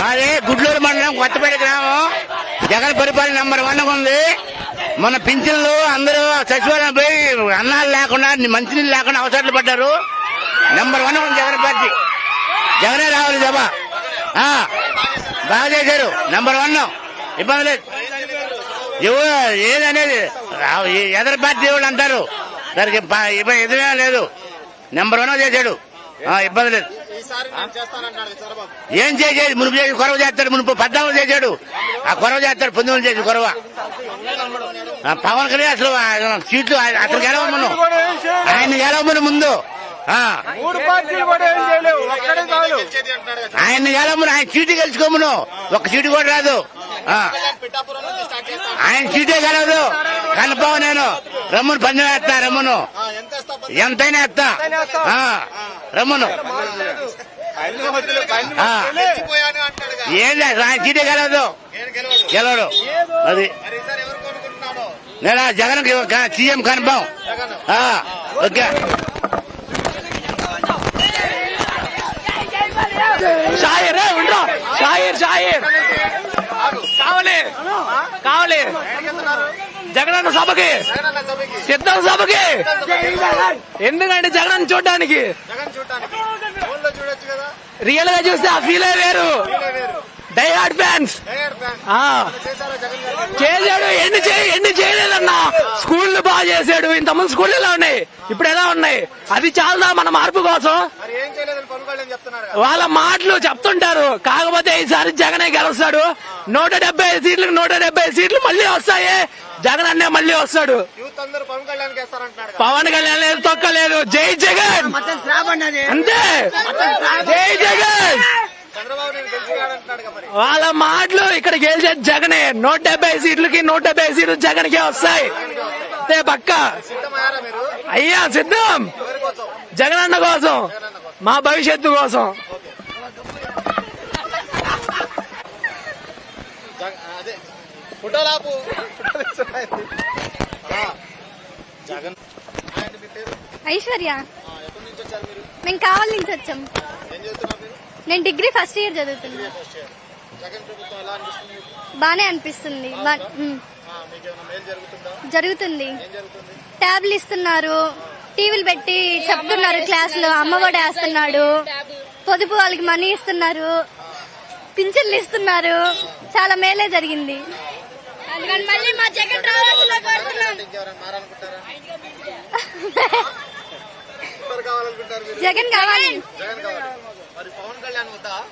మాది గుడ్లూరు మండలం కొత్తపేట గ్రామం. జగన్ పరిపాలన నంబర్ వన్ ఉంది. మన పింఛన్లు అందరూ సచివాలయం పోయి అన్నాలు లేకుండా మంచినీళ్ళు లేకుండా అవసరాలు పడ్డారు. నెంబర్ వన్ ఉంది జగన్ పార్టీ. జగనే రావాలి జబ బాగా చేశారు. Number one. ఇబ్బంది లేదు. ఏదనేది ఎదరి ఈ పార్టీ వాళ్ళు అంటారు? దానికి ఇబ్బంది ఎదురే లేదు. నెంబర్ వన్ చేశాడు ఆ, ఇబ్బంది లేదు. ఏం చేసేది? మునుపు చేసి కొరవ చేస్తాడు. మునుపు పద్నాలుగు చేశాడు. ఆ కొరవ చేస్తాడు. పంతొమ్మిది చేసి కొరవ. ఆ పవన్ కళ్యాణ్ అసలు సీట్లు అసలు గెలవమను ఆయన గెలవమను ముందు. ఆ. మూడు పార్టీలు కూడా ఏం చేయలేవు. ఒక్కడే చాలు గెలిచేది అంటున్నాడు కదా. ఆయన గెలవమను ఆయన సీటు గెలుచుకోమను ఒక సీటు కూడా రాదు. ఆయన సీటే గెలవదు. కనపావు నేను. రమ్మను పందెం వేస్తా రమ్మను ఎంతైనా ఎత్తా ఆ, రమ్మను. ఏం సీటే గెలవదు నేను గెలవడు గెలవడు అది నేను జగన్ సీఎం కన్ఫామ్ జగన్ ఆ, ఓకే షాయర్ ఏ, ఉండరా షాయర్ షాయర్ కావాలి కావాలి జగనన్న సభకి. సిద్ధం సభకి. ఎందుకంటే జగన్ చూడడానికి. రియల్గా చూస్తే ఆ ఫీలే వేరు. వీలే వేరు. డై హార్డ్ ఫ్యాన్స్ చేశాడు. ఎన్ని చేయ ఎన్ని చేయలేదన్నా. స్కూళ్ళు బాగా చేశాడు. ఇంతకుముందు స్కూళ్ళు ఎలా ఉన్నాయి? ఇప్పుడు ఎలా ఉన్నాయి? అది చాలదా మన మార్పు కోసం? వాళ్ళ మాటలు చెప్తుంటారు. కాకపోతే ఈసారి జగనే గెలుస్తాడు. నూట డెబ్బై ఐదు సీట్లకు నూట డెబ్బై ఐదు సీట్లు మళ్ళీ వస్తాయి. జగన్ అన్నే మళ్ళీ వస్తాడు. యూత్ అందరూ పవన్ కళ్యాణ్ లేదు తొక్కలేదు. జై జగన్! అంతే. జై జగన్! వాళ్ళ మాటలు ఇక్కడ గెలిచే జగనే. నూట డెబ్బై సీట్లకి నూట డెబ్బై సీట్లు జగన్కే వస్తాయి. అంతే పక్క. అయ్యా సిద్ధం. ఎవరి కోసం జగనన్న కోసం. మా భవిష్యత్తు కోసం. అదే ఫోటోలాపు. జగన్. ఐశ్వర్య. ఆ, ఎక్కడి నుంచి వచ్చారు మీరు? మేము కావాలి నుంచి వచ్చాం. ఏం చేస్తున్నారు మీరు? నేను డిగ్రీ ఫస్ట్ ఇయర్ చదువుతున్నా? బానే అనిపిస్తుంది. బా- ఉమ్, ఆ, మీకు ఏమైనా మేలు జరుగుతుందా? జరుగుతుంది. ఏం జరుగుతుంది? ట్యాబ్లు ఇస్తున్నారు. టీవీలు పెట్టి చెప్తున్నారు క్లాస్లో అమ్మఒడి వేస్తున్నాడు. పొదుపు వాళ్ళకి మనీ ఇస్తున్నారు. పింఛన్లు ఇస్తున్నారు. చాలా మేలే జరిగింది. అందుకని మళ్ళీ మా జగన్ కోరుతున్నాం కావాలి.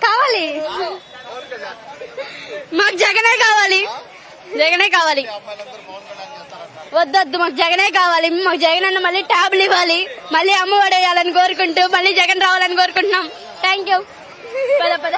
కావాలి. మాకు జగనే కావాలి. జగనే కావాలి. వద్దొద్దు మాకు జగనే కావాలి. మాకు జగన్ అన్న మళ్ళీ ట్యాబ్లు ఇవ్వాలి. మళ్ళీ అమ్మ పడేయాలని కోరుకుంటూ మళ్ళీ జగన్ రావాలని కోరుకుంటున్నాం. థ్యాంక్ యూ పద పద.